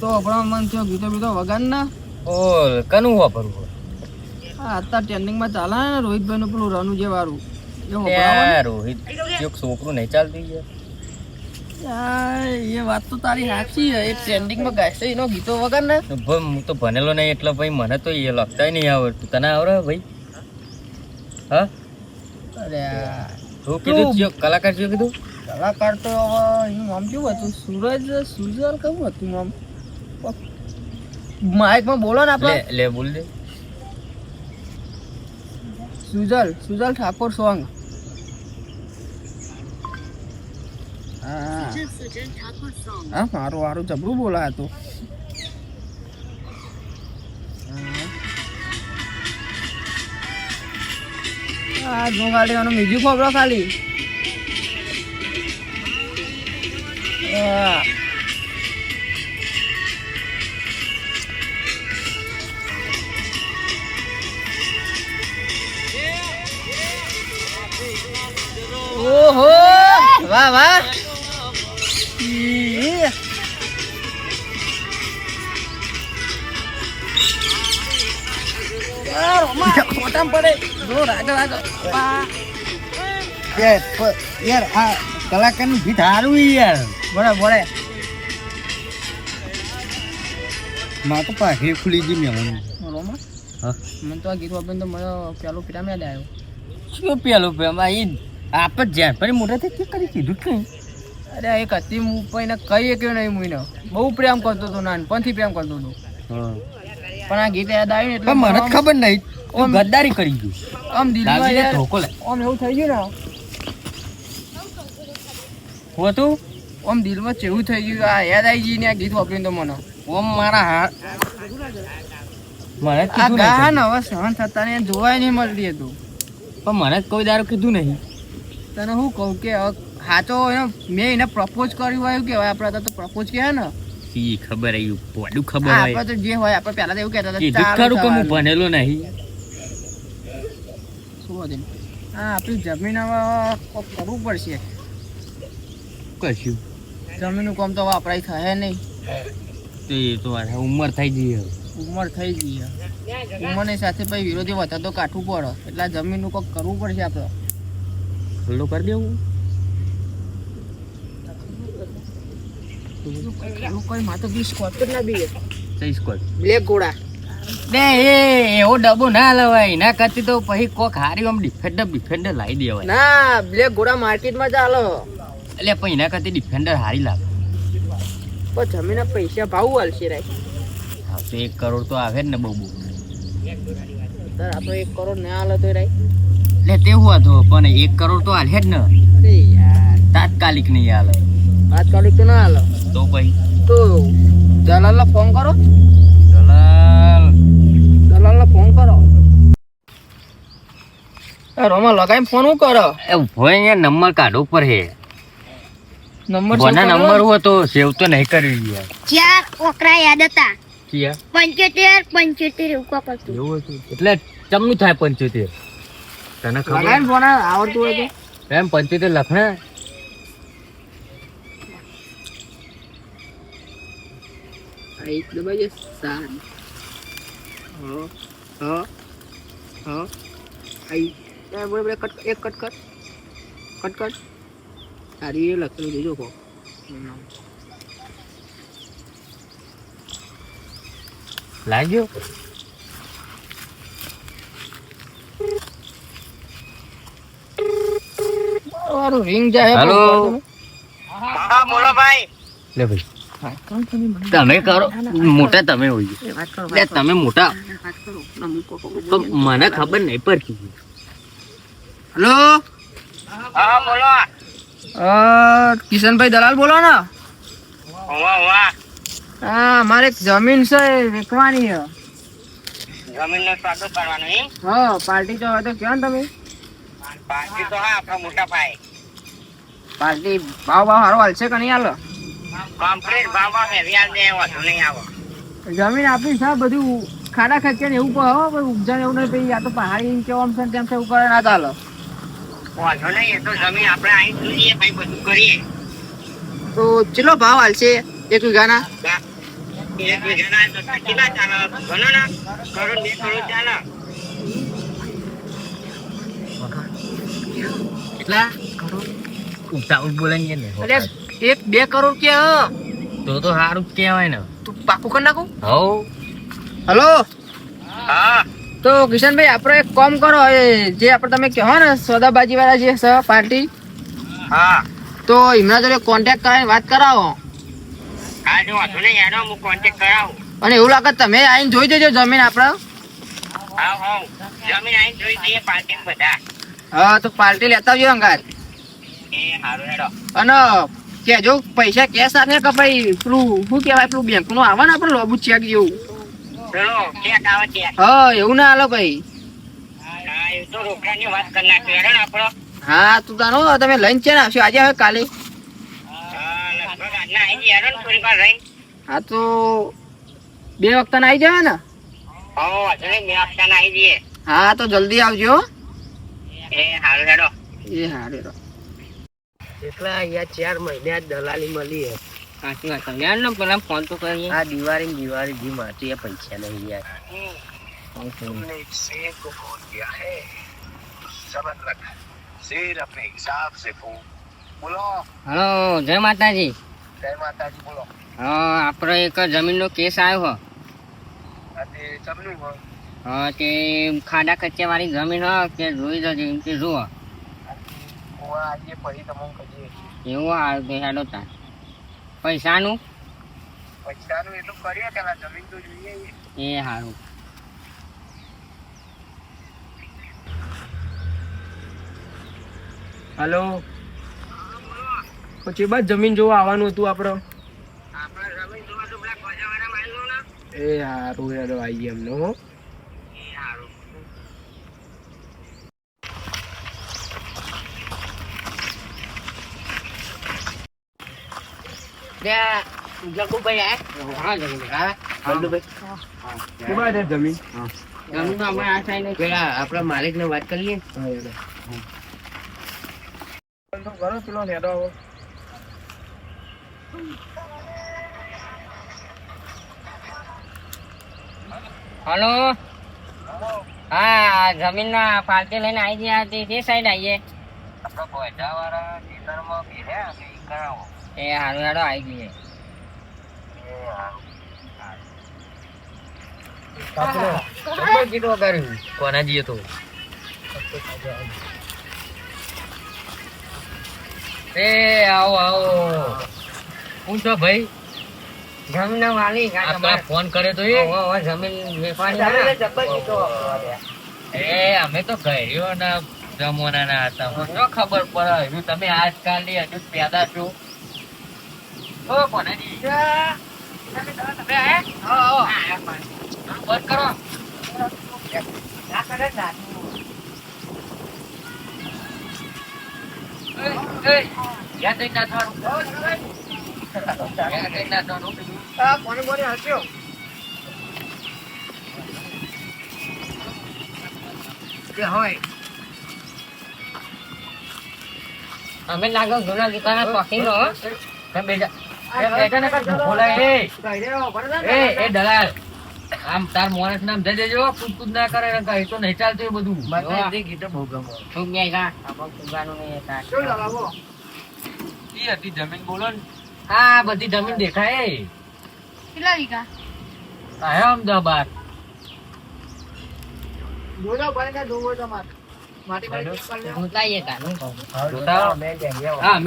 ગીતો વપરાવા મન થયો ગીતો બીતો વગાડ ના ઓલ કનું વાપરવું હા? અત્યારે ટ્રેન્ડિંગમાં ચાલે ને રોહિતભાઈ નું પેલું રનુ જે વાળું. રોહિત છોકરું નહીં ચાલતું એ વાત તો તારી સાચી એ ટ્રેન્ડિંગમાં ગાય એનો ગીતો વગર ને ભાઈ હું તો ભણેલો નહીં એટલે ભાઈ મને તો એ લખતાય નહીં આવડતું. તને આવડે ભાઈ? હા? અરે શું કીધું કલાકાર ચિયો કીધું? કલાકાર તો હવે એનું નામ કેવું હતું? સૂરજ સુજલ કેવું હતું નામ? માઇકમાં બોલો ને આપણે લે બોલ દે. સુજલ સુજલ ઠાકોર સોંગ. હા હા. મારું મારું જબરું બોલા હતું હા. હું ખાલી આનું બીજું ખબરો ખાલી. ઓહો વાહ વાહ ઈ. યાર, ઓમાં ખોટામાં પડે. જો, રાગો, રાગો. પા. યાર આ કલાકારનું ગીત સારું યાર બોલે, બોલે. માં તો પાછી ખુલી ગઈ મેં હા મને તો આ ગીત વાપરીને તો મને પેલો પીરામ યાદ આવ્યો શું પેલું પેમાં ઈ આપ જ જ્યાં. પછી મોટા થઈ કે કરી કીધું કઈ અરે એક હતી હું પણ કહીએ કે નહીં મુઈને બહુ પ્રેમ કરતો હતો નાનપણથી પ્રેમ કરતો હતો. પણ આ ગીત યાદ આવ્યું એટલે મને ખબર નહીં. ઓમ ગદ્દારી કરી ગયું. આમ દિલમાં ધોકો લે આમ એવું થઈ ગયું ને હું હતું? આમ દિલમાં ચેવું થઈ ગયું આ યાદ આવી ગઈ ને આ ગીત વાપર્યું તો મને. ઓમ મારા હાથ મને આ ગાહ હવે સહન થતા ને જોવાય નહીં મળતી હતું પણ મને કોઈ દારો કીધું નહીં. તને હું કહું કે હા તો એનો મેં એને પ્રપોઝ કર્યું હોય કે આપણે તો પ્રપોઝ કહે ને. સી ખબર આવી પોડું ખબર હોય. આપણે તો જે હોય આપણે પહેલા તો એવું કહેતા હતા કીધું ખરું કે હું ભણેલો નહીં. શું હતું? હા આપણી જમીન હવે કરવું પડશે. કશું. જમીનનું કામ તો વપરાય થાય નહીં. તો એ તો ઉંમર થઈ ગઈ હવે. ઉંમર થઈ ગઈ ઉંમરની સાથે ભાઈ વિરોધી વધારે તો કાઠવું પડે. એટલે જમીનનું કોક કરવું પડશે આપણે ખુલ્લો કરી દેવું. એવું ડબ્બો ના લવાય. એના કરતી તો પછી કોક હારી આમ ડિફેન્ડર ડિફેન્ડર લાવી દેવાય. ના બ્લેક ઘોડા માર્કેટમાં ચાલો એટલે પછી એના કરતી ડિફેન્ડર હારી લાગે પણ જમીનના પૈસા ભાવ હાલશે રે હા તો એક કરોડ તો આવે ને બહુ બહુ. આપણે એક કરોડ ના હાલે તો એટલે તે હું હતો પણ એક કરોડ તો હાલે જ ને. તાત્કાલિક નહીં હાલે તાત્કાલિક તો ના હાલે તો ભાઈ તો દલાલને ફોન કરો. દલાલ. દલાલને ફોન કરો. રોમા લગાઈ ફોન હું કરો? એ ભાઈ અહીંયા નંબર કાઢો પર હે. નંબર કોના નંબર હોય તો સેવ તો નહીં કરી યાર ચાર ઓકરા યાદ હતા. કિયા પંચોતેર પંચોતેર એવું હતું? એટલે ચમનું થાય પંચોતેર? તને ખબર? લગાઈને ફોન આવડતું હોય તો એમ પંચોતેર બોલે કટ એક કટ એ લખેલું જોજો કો લાગ્યો? મારું રિંગ જાય Hello. બોલો ભાઈ. લે ભાઈ. તમે કરો. મોટા તમે હોય. વાત તમે મોટા. તો મને ખબર નહીં પડતી. હેલો? હા બોલો. કિશનભાઈ દલાલ બોલો ને? હા મારે જમીન છે વેચવાની છે. જમીનનો સ્વાગત કરવાનો એમ? હા પાર્ટી તો હવે તો કહો ને તમે? પાર્ટી તો હા આપણા મોટા ભાઈ. પાર્ટી ભાવ ભાવ સારો હાલશે કે નહીં હાલો? કમ્પ્લીટ ભાવમાં હેવી આલ દે વધુ નહીં આવો. જમીન આપી છે બધું ખાડા ખર્ચે ને એવું કહો પણ ઉપજાને એવું નહીં પછી આ તો પહાડી કેવું આમ છે ને તેમ છે એવું કરે ના ચાલો વાંધો નહીં એ તો જમીન આપણે અહીં જોઈએ ભાઈ બધું કરીએ. તો ચેટલો ભાવ હાલશે એક વીઘાના? એક વીઘાના તો કેટલા ચાલે ગણો ને કરોડ બે કરોડ ચાલે કેટલા ઉતાવળ બોલાય ને અરે એક બે કરોડ કે તો તો સારું કહેવાય ને તું પાકું કરી નાખું હવ હલો હા તો કિશનભાઈ આપણે એક કામ કરો એ જે આપણે તમે કહો ને સોદાબાજી વાળા જે છે પાર્ટી હા. તો એમના જોડે કોન્ટેક્ટ કરાવીને વાત કરાવો. હા જો વાંધો નહીં યાર હું કોન્ટેક્ટ કરાવું. અને એવું લાગે તમે આઈને જોઈ દેજો જમીન આપણે હા હા જમીન આવીને જોઈ દઈએ પાર્ટી બધા. હા તો પાર્ટી લેતા આવજો અંગાર. એ સારું હેડો. અને કેજો પૈસા કેશ સાથે કે ભાઈ પેલું શું કહેવાય પેલું બેંકનું આવે ને આપણે લોબુ ચેક જેવું. ચલો ચેક આવે ચેક હા એવું ના હાલો ભાઈ. હા એ તો રોકડાની વાત કરી નાખ્યો હેડો આપણો. હા તું તારો તમે લઈને છે ને આવશો. આજે હવે કાલે. હા તો બે વખત આવી જવા ને? હા તો જલ્દી આવજો. એ હારું હેડો એ અહીંયા ચાર મહિને દલાલી મળી હે. સાચી વાત યાર ને પેલા ફોન તો કરીએ. આ દિવાળી દિવાળી જી મારતી પૈસા નહીં યાર. હેલો જય માતાજી. જય માતાજી બોલો. હા આપણો એક જમીનનો કેસ આવ્યો હા. તે ખાડા કચ્ચે વાળી જમીન હો કે જોઈ જજો એમ કે જુઓ. એવું હાલ કે હેડો તા પૈસાનું? પૈસાનું જમીન તો જોઈએ એ. સારું હલો? પછી બસ જમીન જોવા આવવાનું હતું આપણે એ સારું હેડો આવીએ એમનો હો. જગુભાઈ હા? હા કેવા છે જમીન. જમીન આ સાઈડ પેલા માલિક ને વાત કરી લઈએ હા હેડો તો પેલો હેડો આવો હલો? હા જમીન ના પાર્ટી લઈને આવી ગયા હતી. તે સાઈડ આવીએ એ હારું હેડો આવી ગઈએ. કોના જઈએ તો? એ આવો આવો. હું ભાઈ જમીન વાલી આપણા ફોન કર્યો તો એ. જમીન વેપારી એ અમે તો કર્યો ને જમવાના ના હતા. મને શું ખબર પડે હજુ તમે આજકાલની હજુ પેદા છો. ઓ કોનાજી તમે આયા? બંધ કરો. યાદ. કે હોય અમે લાગો જૂના દુકાને શોખીન રહો તમે બેજા એ ને કાંઈ ઢોલાય, એ. એ એ દલાલ આમ તાર મોણસ નામ દઈ દેજો કૂદ કૂદ ના કરે ને તો નહીં ચાલતું એ બધું. શું આપણે ફુગાનું નહીં હતા ઈ હતી જમીન બોલો ને. હા બધી જમીન દેખાય. કેટલા વીઘા? આયા અમદાવાદ. આ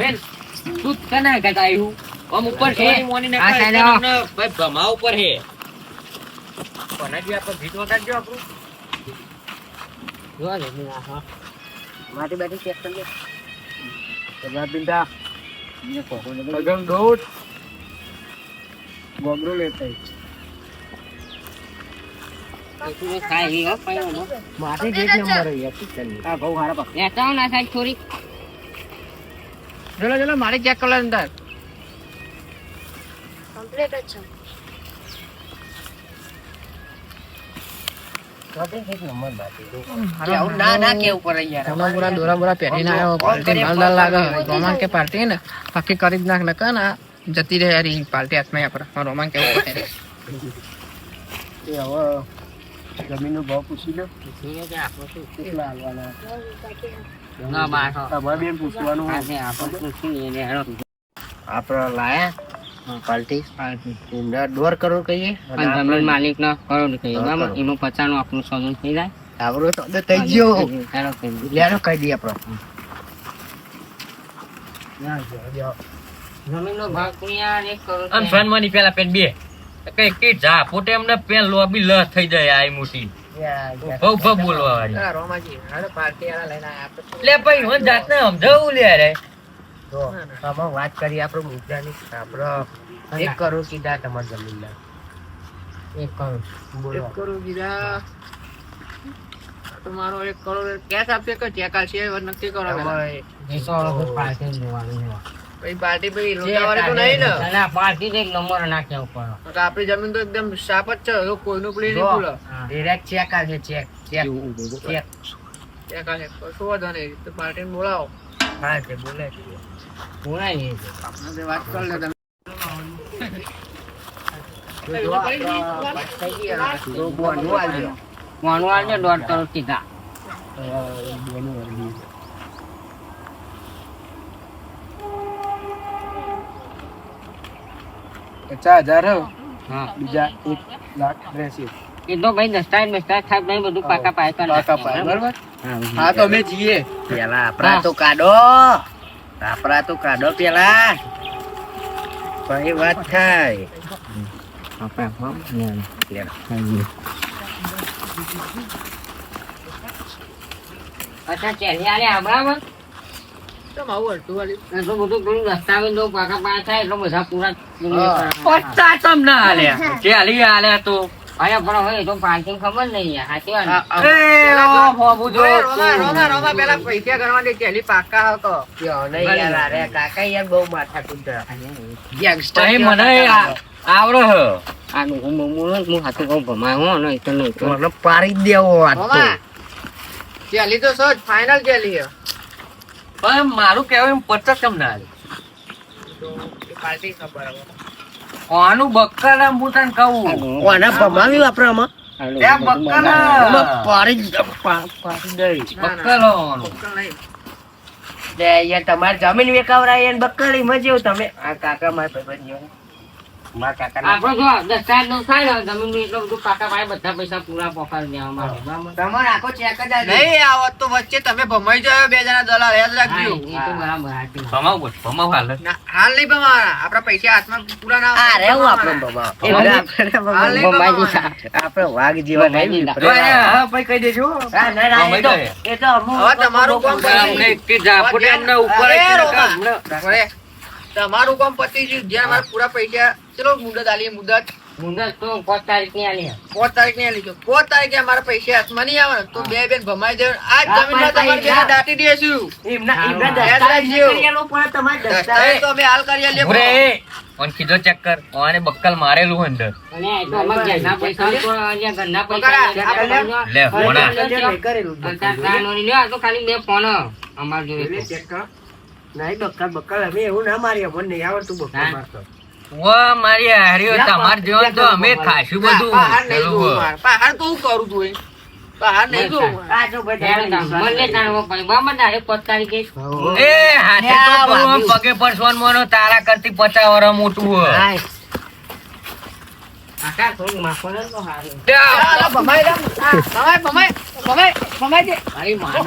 આવો. ભાઈ આપણું. જોવા આ હા. માટી બેઠી ચેક કરી દોટ ગોગરો લેતા નો માથે એક નંબર હે યાર કિચન આ બહુ હારા પક લેતા ના સાહેબ થોડી. ચલો ચલો મારે ચેક કરો અંદર. કમ્પ્લીટ જ છે. પાર્ટી માલદાર લાગે રોમાન કે પાર્ટી ને? બાકી કરી જ નાખ નકા ને જતી રહે યાર ઈ પાર્ટી હાથમાં આપણે રોમાન કેવું પડે એ હવે જમીનનો ભાવ પૂછી લો. આપણે શું કેટલા હાલવાના આપણે લાયા? પાર્ટી એમના દોઢ કરોડ કહીએ. અને જમીન માલિક ના કરોડ કહીએ. બરાબર. એમાં પચાસનું આપણું સોનું થઈ જાય. આપણો તો થઈ ગયો. લેરો કહી દઈએ. આપણો. જમીનનો ભાગ ત્યાં એક કરોડ અને ફેન મની પેલા પેન બે. કઈ કઈ જા પોતે એમને પેન લોબી લ થઈ જાય આ મોટી બોલવા વાળી લે ભાઈ હું જાતને સમજાવું લે રે. તો આમાં વાત કરી આપણે મુદ્દાની આપણે એક કરોડ કીધા તમારા જમીનના. એક કરોડ. બોલો. એક કરોડ કીધા. તો એક કરોડ કેશ આપશે કે ચેક આપશે? નક્કી કરો પહેલા. તમારે જીસો વખત પાર્ટી જોવાનું છે. પછી પાર્ટી પછી જે લોટાવાળી તો નહીં ને? ના, પાર્ટી એક નંબર નાખ્યા ઉપર. આપણી જમીન તો એકદમ સાફ જ છે. તો કોઈનું પ્લે નહીં. ભૂલો ડિરેક્ટ ચેક આવશે ચેક ચેક ચેક ચેક આપશે. કશો વાંધો નહીં. તો પાર્ટીને બોલાવો. હા તે બોલે. દોઢ કરોડ કીધા પચાસ હજાર હા બીજા એક લાખ ત્રેસી એ તો ભાઈ દસ્તાવેજ બસ્તાવેજ થાય નહીં બધું પાકા પાય કરી પાકા પાય, બરાબર? બરાબર હા તો અમે જઈએ પેલા આપણા તો કાઢો. આપણા તો કાઢો પેલા. પછી વાત થાય. અચ્છા ચેલી આલે આ બરાબર કેમ અડધું વાળી? તો બધું પેલું રસ્તા તો પાકા પાછા એટલો બધા પૂરા હા. પચાસ તમ ના હાલ્યા ચેલી હાલી હાલ્યા તો. અરે પણ હવે તો પાર્કિંગ ખબર નહીં સાચી વાત ઓ પેલા પૈસા ગણવા દે પાકા હતો. નહીં યાર અરે કાકા યાર બહુ માથા કૂટ. ગેંગસ્ટર મને આ- હ. આ હું હું હું હું હાથું કહું ભમાય હો નહીં તો નહીં તો મને પાડી જ દેવો વાત તો. ચેલી તો સજ ફાઇનલ ચેલી છે પણ મારું કહેવાય એમ પચાસ તમ ના પાર્ટી ખબર હવે. આનું બક્કર તને કહું. કોને ભમાવ્યું આપણે આમાં બક્કર બક્કર તમારે જમીન વેકાવરાય એને બકડી મજ્યો તમે. આ કાકા મારા જેવો. મારા કાકા આપણે જો દસ્તાવેજનું થાય ને જમીન એટલું બધું પાકા પાય બધા પૈસા પૂરા પોકાડી દેવામાં આવે તમારે આખો ચેક જ નહીં આવત તો વચ્ચે તમે ભમાઈ જાવ બે જણા દલાલ યાદ રાખજો. એ તો બરાબર ભમાવ ભમાવ હાલ. હાલ નહીં ભમાવાના. આપણા પૈસા હાથમાં પૂરા ના આ વાઘ જેવા નહીં દીધા. જો અહીંયા, હા, ભાઈ કહી દેજો. હા, ના, ના, એ તો- એ તો અમુક- હવે તમારું કામ અમને કે ઉપર તમારું કામ પતી ગયું જ્યાં મારા પૂરા પૈસા ચલો મુદત આલી મુદત. મુદત તો પાંચ તારીખની આલી. પાંચ તારીખની આલી પાંચ તારીખે અમારા પૈસા હાથમાં નહીં આવે તો બે બેન ભમાઈ જાય આજ જમીનમાં તમારી પૈસા- દાટી દઈશું એમના- એમના દસ્તાવેજ તો અમે હાલ કરી આલીએ. ઓન કીધો ચક્કર કર. ઓને બક્કલ મારેલું અંદર. અને એ તો અમારા ઘરના પૈસા તો અહીંયા ઘરના પૈસા પકડા, છે. લે આ તો ખાલી બે ફોન અમાર જોડે. નહીં બક્કલ બક્કલ અમે એવું ના મારી અમને નહીં આવડતું બક્કલ મારતો. વા મારી હારીઓ તમાર જેવા તો અમે ખાશું બધું પહાડ તો હું કરું પહાડ નહીં આ જો મને તાર ભાઈ બાબા તારે પાંચ તારીખે એ હાથે તો પગે પરસવાનું મોનો તારા કરતી પચાસ વર મોટું હોય. હાય. થોડું માફો ને તો હારું. ભમાઈ ભમાઈ, ભમાઈ, ભમાઈ, ભમાઈ દે. ભાઈ મારો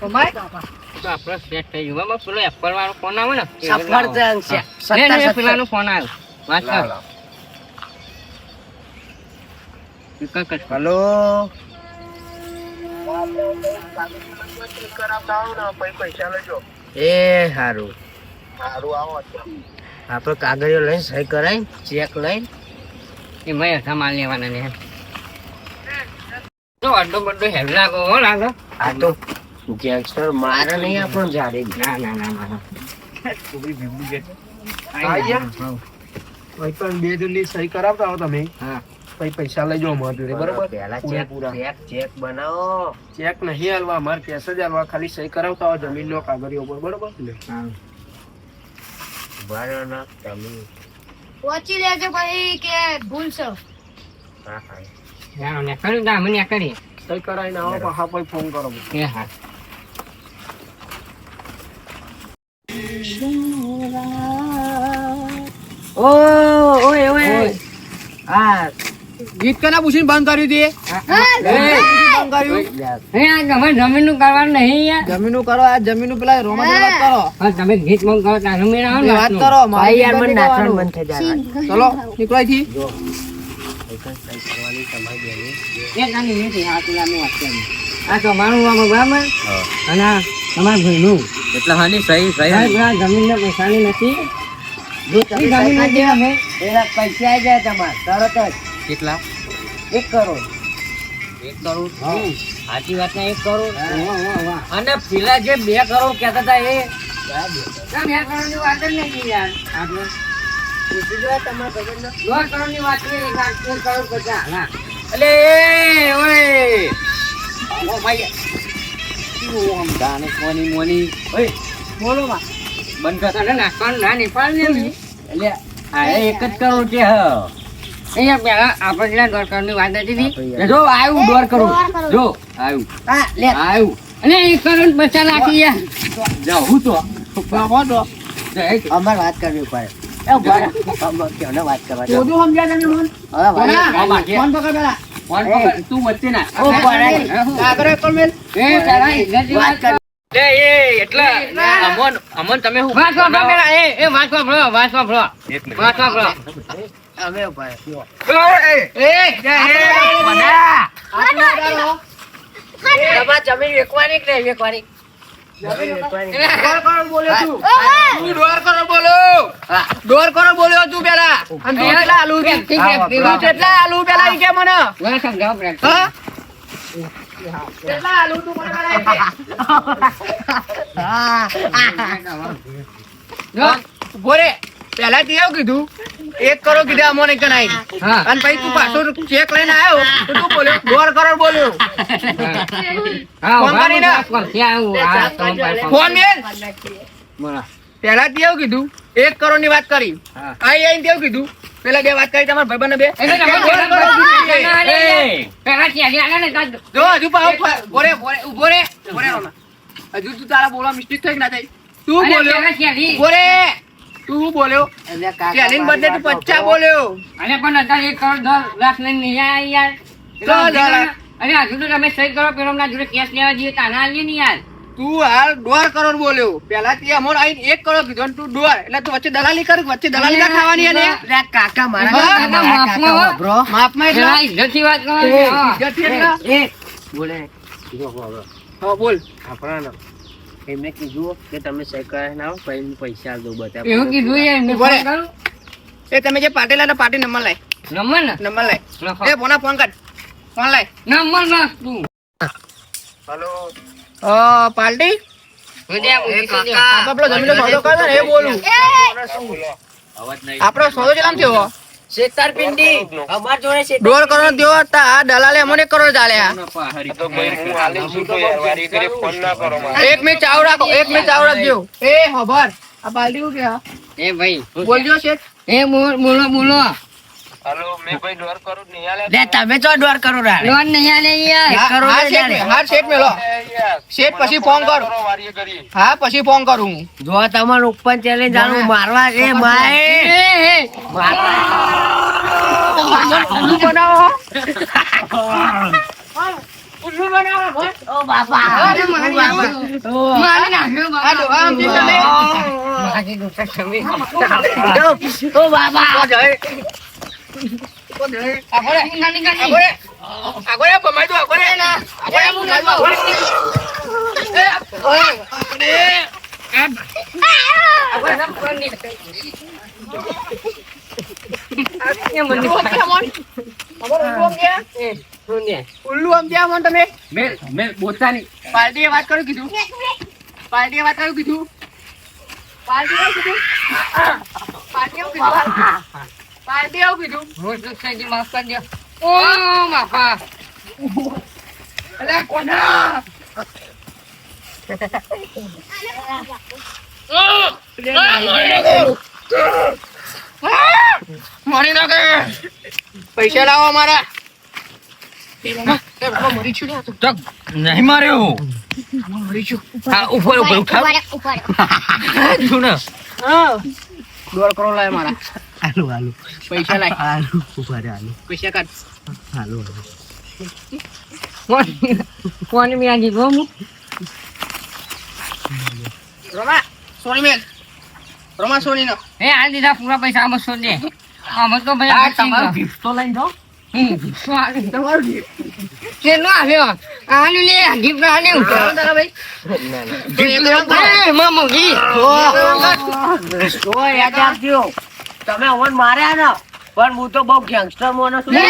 ભમાઈ. તો આપણો સેટ થઈ ગયો. બરાબર? પેલો એપલ વાળો ફોન આવે ને? એ સફરજન છે. સત્તર, પેલાનો ફોન આવ્યો. વાત કર. લાવો. કર, કર. હલો? એ આપડે કાગળિયો લઈને સહી કરાય ચેક લઈને એ ભાઈ હતા માલ લેવાના ને તો અડ્ડો બધો હેલ લાગો હો લાગો. આ તો ગેંગસ્ટર મારે નહીં આપણ જાડે ના ના ના ના. આઈ ગયા? પણ બે જણની સહી કરાવતા હો તમે. હા. પછી પૈસા લઈ જાઓ મારા બરોબર? પહેલા ચેક ચેક ચેક બનાવો. ચેક નહીં હાલવા મારે કેસ જ હાલવા ખાલી સહી કરાવતા હો જમીનનો કાગળિયો ઉપર બરોબર? હા. બરાબર ના તમે. પહોંચી લેજો ભાઈ કે ભૂલશો. જાણો ને કર્યું તા મને કરી. સહી કરાવીને આવો પાછા પછી ફોન કરો. કે હા. ઓય ઓય. આ. ગીત કના પૂછીને બંધ કર્યું તે? બંધ કર્યું. તમે જમીનનું કરવાનું નહીં યાર. જમીનું કરો આ જમીનું પેલા રોમા વાત કરો. હા તમે ગીત મંગ કરો તાનું મેં આવો ને વાત કરો ભાઈ યાર મને નાચવાનું બંધ મન થઈ જાય. ચલો નીકળો અહીંથી. એ તાની નથી હા પેલા મેં વાત કરી આ તો મારું આમાં બરાબર? અને તમારા ભાઈનું. એટલે હાની સહી સાહેબ, આ જમીનને પૈસાની નથી. જમીન નથી અમે એના પૈસા આવી જાય તમારે તરત જ. કેટલા? એક કરોડ. એક કરોડ. સાચી વાત ને એક કરોડ. અને પેલા જે બે કરોડ કહેતા હતા એ? બે બે કરોડની વાત જ નથી યાર. આપણે? પૂછી જો તમારા કરોડની વાત એક લાખ, કરોડ પચાસ. હા. એટલે એ ઓય! ઓ ભાઈ શું આમ ગાને કોની મોની? ઓય બોલો માં. બંધ કર તને નાખવાનું ના નહીં ને. એટલે આ એક જ કરોડ કે હ. અહીંયા પહેલા આપણે પેલા દોઢ કરોડની વાત હતી હતી. જો આવ્યું દોઢ કરોડ જો આવ્યું હા લે. આવ્યું અને એક કરોડ પચાસ લાખી યાર. જાઉં તો. બાબા તો. અમારે વાત કરવી પડે. પેલા તું વચ્ચે ના. એ કરો. લે એ એટલે. અમન અમન તમે હું વાત એ, એ વાત વાપરો, વાત વાપરો. વાત વાપરો. અમે ઊભા રહો. તમારે જમીન વેચવાની કે? જમીન વેચવાની. દોઢ બોલ્યો તું? પેલા? અને કેટલા આલુ. કેટલા આલુ પેલા કે મને? સમજાવો કેટલા આલુ તું મને પેલા ઈ કે? જો, ઊભો રે પેલા તે એવું કીધું એક કરોડ કીધા અમોને કણાઈ હા. અને પછી તું પાછો ચેક લઈને આવ્યો તો તું બોલ્યો દોઢ કરોડ બોલ્યો હા, ફોન કરીને. ફોન. મેલ. પેલા તે એવું કીધું એક કરોડની વાત કરી. આઈ આઈ કેવું તેવું કીધું પેલા બે વાત કરી તમારા ભાઈબંધ બે. જો હજુ બોરે ઊભો રે હજુ તું તારા બોલવા મિસ્ટેક થઈ ના થઈ? તું બોલ્યો. બોરે તું બોલ્યો. એટલે બદલે તું પચ્ચા બોલ્યો. અને પણ અત્યારે એક કરોડ દસ લાખ લઈને નહીં આયા યાર. અરે હજુ તો તમે સહી કરો પેલો ના જોડે કેસ લેવા જઈએ તાના આલીએ ને યાર. તું હાલ દોઢ કરોડ બોલ્યો. પેલા તે અમોર આઈ એક કરોડ કીધું તું દોઢ. એટલે તું વચ્ચે દલાલી કર વચ્ચે દલાલી ના ખાવાની અને કાકા મારા માફમાં. વાપરો. માપમાં એટલે? પેલા વાત કરવાની, ઇજ્જતથી એટલે? એ બોલે. હા બોલ. આપણા એમને કીધું કે તમે સહી ના પૈસા દો બધા. એવું કીધું. ફોન કરું. એ તમે જે પાટેલા ને પાટી નંબર લાય. નંબર ને? નંબર લાય. એ બોના ફોન કર. ફોન લાય. નંબર લખ તું. હેલો. અ પાર્ટી વિદ્યા પૂછી તો જો. આપણે પેલો જમીનનો સોદો કેમ થયો? અમાર જોડે દોઢ કરોડ થયો હતા આ દલાલે અમને કરોડ ચાલ્યા. એક મિનિટ ચાવ રાખો એક મિનિટ ચાવ રાખજો. એ ખબર આ શું કે એ ભાઈ બોલજો શેઠ. એ બોલો બોલો. હાલો મેં ભાઈ ડોર કરું નહીં હાલે લે તમે તો નહીં આલે યાર. શેઠ મેલો શેઠ પછી ફોન કર હા પછી ફોન કરું હું. જો તમારું ઉપર આનું મારવા માય એ, બનાવો ઓ પાર્ટીએ વાત કરું કીધું પાર્ટીએ વાત કરું કીધું પાર્ટી કીધું પાર્ટી કીધું. પાર્ટીએ એવું કીધું. થઈ ગયું, માફ કરજો. ઓ બાપા. અલ્યા કોના? મારી નાખે. પૈસા લાવો મારા નહીં માર્યો. મરી છું. હા ઉપર ઉપર ઉઠાવ. દોઢ કરોડ લાય મારા. હાલો હાલો પૈસા લાય હાલો ઊભા રે હાલો પૈસા કાઢ હાલો હાલો ફોન મેં આજે ગમું રોમા સોની મેલ રોમા સોની નો એ હાલ દીધા પૂરા પૈસા આમાં શું દે આમાં તો ભાઈ આ આ તમારો gift તો લઈને જાઓ ગિફ્ટ ભાઈ તમે અમન માર્યા ને પણ હું તો બહુ ગેંગસ્ટર મોનો છું. એ!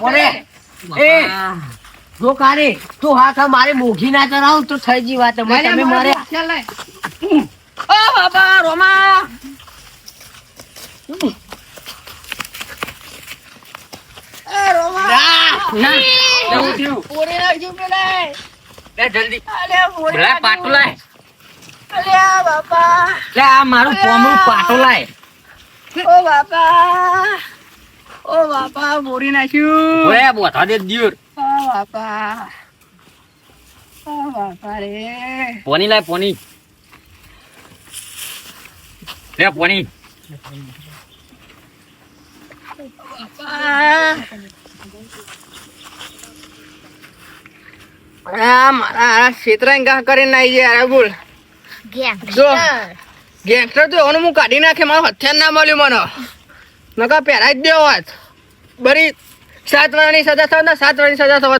ભલે એ જો કારી તું હાથ મારી મોઘી ના ચરાવ તો થઈ જી વાત તમે મારે ઓ બાબા રોમા. જલ્દી. પાટું લાય અલ્યા બાપા. લે આ મારું પોમરું પાટો લાય. ઓ બાપા. ઓ બાપા મોરી નાખ્યું. ઓએ બોથા દે દિયોર ઓ બાપા. ઓ બાપા રે. પોની લાય પોની. લે પોની. મારા ક્ષેત્રાંગ ગા કરીને આવી જાય બોલ. ગેંગસ્ટર તો એનું હું કાઢી નાખે, મારું હથિયાર ના મળ્યું મને. નકા પહેરાય જ દેવો વાત બરી સાત વાળાની સજા થવા સાત વાળાની સજા થવા